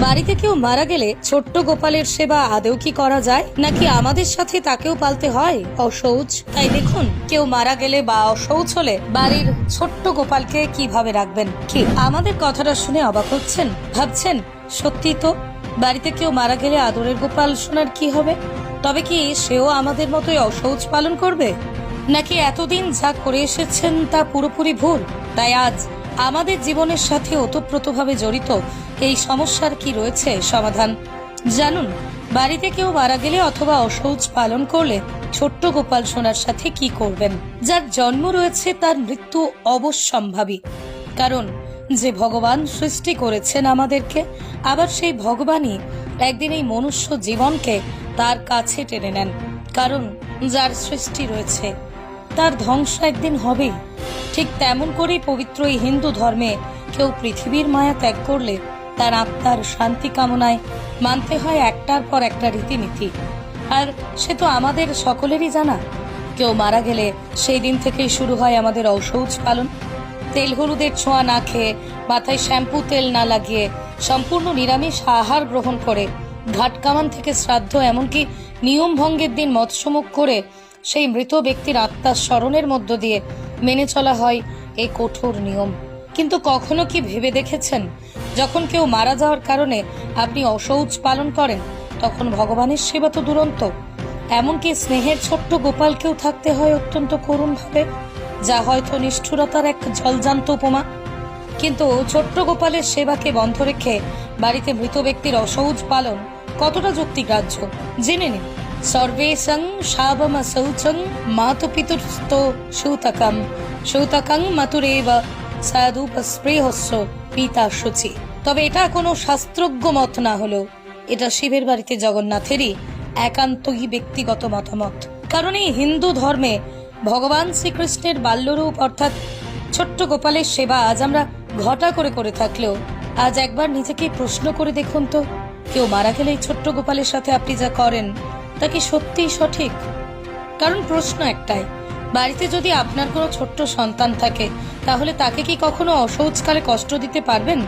বাড়িতে কেউ মারা গেলে ছোট্ট গোপালের সেবা আদেও কি করা যায়? নাকি আমাদের সাথে তাকেও পালতে হয়? অসৌচ তাই দেখুন, কেউ মারা গেলে বা অসৌচ হলে বাড়ির ছোট্ট গোপালকে কীভাবে রাখবেন? কি, আমাদের কথাটা শুনে অবাক হচ্ছেন? ভাবছেন, সত্যি তো? বাড়িতে কেউ মারা গেলে আদরের গোপাল শোনার কি হবে? তবে কি সেও আমাদের মতোই অসৌচ পালন করবে? নাকি এতদিন যা করে এসেছেন তা পুরোপুরি ভুল? তাই আজ আমাদের জীবনের সাথে ওতপ্রোতভাবে জড়িত এই সমস্যার কি রয়েছে? সমাধান। জানুন, বাড়িতে কেউ মারা গেলে অথবা অসৌচ পালন করলে ছোট্ট গোপাল সোনার সাথে কি করবেন? যার জন্ম রয়েছে তার মৃত্যু অবশ্যম্ভাবী। কারণ, যে ভগবান সৃষ্টি করেছেন আমাদেরকে, আবার সেই ভগবানই একদিন এই মনুষ্য জীবনকে তার কাছে টেনে নেন। কারণ, যার সৃষ্টি রয়েছে, তার ধ্বংস একদিন হবেই। ঠিক তেমন করেই পবিত্র এই হিন্দু ধর্মে কেউ পৃথিবীর মায়া ত্যাগ করলে তার আত্মার শান্তি কামনায় মানতে হয় একটার পর একটা রীতিনীতি। আর সে তো আমাদের সকলেরই জানা। কেউ মারা গেলে সেই দিন থেকেই শুরু হয় আমাদের অসৌচ পালন। তেল হলুদের ছোঁয়া না খেয়ে, মাথায় শ্যাম্পু তেল না লাগিয়ে, সম্পূর্ণ নিরামিষ আহার গ্রহণ করে, ঘাট কামান থেকে শ্রাদ্ধ এমনকি নিয়ম ভঙ্গের দিন মৎস্যমুখ করে, সেই মৃত ব্যক্তির আত্মার স্মরণের মধ্য দিয়ে মেনে চলা হয় এই কঠোর নিয়ম। কিন্তু কখনো কি ভেবে দেখেছেন যখন কেউ মারা যাওয়ার কারণে আপনি অসৌচ পালন করেন, তখন ভগবানের সেবা তো দুরন্ত। এমনকি স্নেহের ছোট্ট গোপালকেও থাকতে হয় অত্যন্ত করুণভাবে, যা হয়তো নিষ্ঠুরতার এক জলজান্ত উপমা। কিন্তু ছোট্ট গোপালের সেবাকে বন্ধ রেখে বাড়িতে মৃত ব্যক্তির অসৌচ পালন কতটা যুক্তিগ্রাহ্য? জেনে নিন। সর্বেশং শাবম শৌচং মাতুপিতুস্ত সৌতকম সৌতকং মাতুরেব সাদুপস্পৃহস্য পিতা শুচি তবে এটা কোনো শাস্ত্রজ্ঞ মত না হলেও এটা শিবের বাড়িতে জগন্নাথেরই একান্তই ব্যক্তিগত মতামত। কারণ এই হিন্দু ধর্মে ভগবান শ্রীকৃষ্ণের বাল্যরূপ অর্থাৎ ছোট্ট গোপালের সেবা আজ আমরা ঘটা করে করে থাকলেও আজ একবার নিজেকে প্রশ্ন করে দেখুন তো, কেউ মারা গেলে এই ছোট্ট গোপালের সাথে আপনি যা করেন, তা কি সত্যিই সঠিক? কারণ প্রশ্ন একটাই, বাড়িতে যদি আপনার কোনো ছোট্ট সন্তান থাকে তাহলে তাকে কি কখনো অসৌচকালে কষ্ট দিতে পারবেন?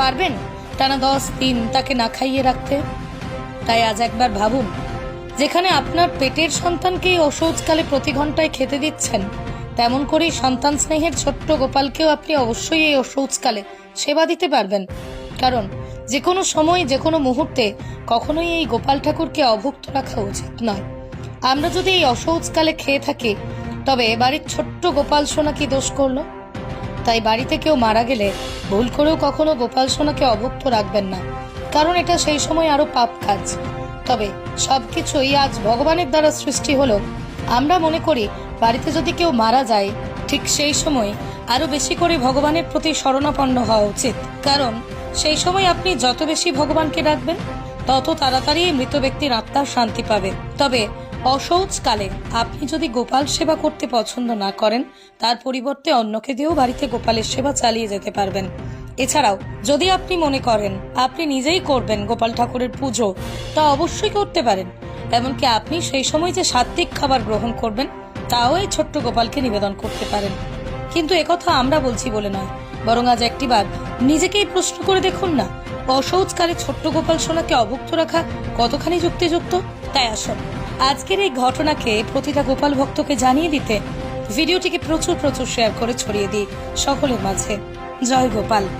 পারবেন? টানা দশ দিন তাকে না খাইয়ে রাখতে? তাই আজ একবার ভাবুন, যেখানে আপনার পেটের সন্তানকে এই অসৌচকালে প্রতি ঘন্টায় খেতে দিচ্ছেন, তেমন করেই সন্তান স্নেহের ছোট্ট গোপালকেও আপনি অবশ্যই এই অসৌচকালে সেবা দিতে পারবেন। কারণ যে কোনো সময় যে কোনো মুহূর্তে কখনোই এই গোপাল ঠাকুরকে অভুক্ত রাখা উচিত নয়। আমরা যদি এই অসৌচকালে খেয়ে থাকি, তবে বাড়ির ছোট্ট গোপাল সোনা কি দোষ করল? তাই বাড়িতে কেউ মারা গেলে ভুল করেও কখনো গোপাল সোনাকে অভুক্ত রাখবেন না। কারণ এটা সেই সময় আরও পাপ কাজ। তবে সবকিছুই আজ ভগবানের দ্বারা সৃষ্টি হলো। আমরা মনে করি বাড়িতে যদি কেউ মারা যায়, ঠিক সেই সময় আরও বেশি করে ভগবানের প্রতি শরণাপন্ন হওয়া উচিত। কারণ সেই সময় আপনি যত বেশি ভগবানকে ডাকবেন, তত তাড়াতাড়ি মৃত ব্যক্তির আত্মার শান্তি পাবে। তবে অসৌচকালে আপনি যদি গোপাল সেবা করতে পছন্দ না করেন, তার পরিবর্তে অন্যকে দিয়েও বাড়িতে গোপালের সেবা চালিয়ে যেতে পারবেন। এছাড়াও, যদি আপনি মনে করেন আপনি নিজেই করবেন গোপাল ঠাকুরের পুজো, তা অবশ্যই করতে পারেন। এমনকি আপনি সেই সময় যে সাত্বিক খাবার গ্রহণ করবেন, তাও এই ছোট্ট গোপালকে নিবেদন করতে পারেন। কিন্তু একথা আমরা বলছি বলে নয়। বরং আজ একটিবার নিজেকেই প্রশ্ন করে দেখুন না অসৌচকালে ছোট্ট গোপাল সোনাকে অভুক্ত রাখা কতখানি যুক্তিযুক্ত? তাই আসুন। আজকের এই ঘটনাকে প্রতিটা গোপাল ভক্তকে জানিয়ে দিতে ভিডিওটিকে প্রচুর প্রচুর শেয়ার করে ছড়িয়ে দিই সকলের মাঝে। জয় গোপাল।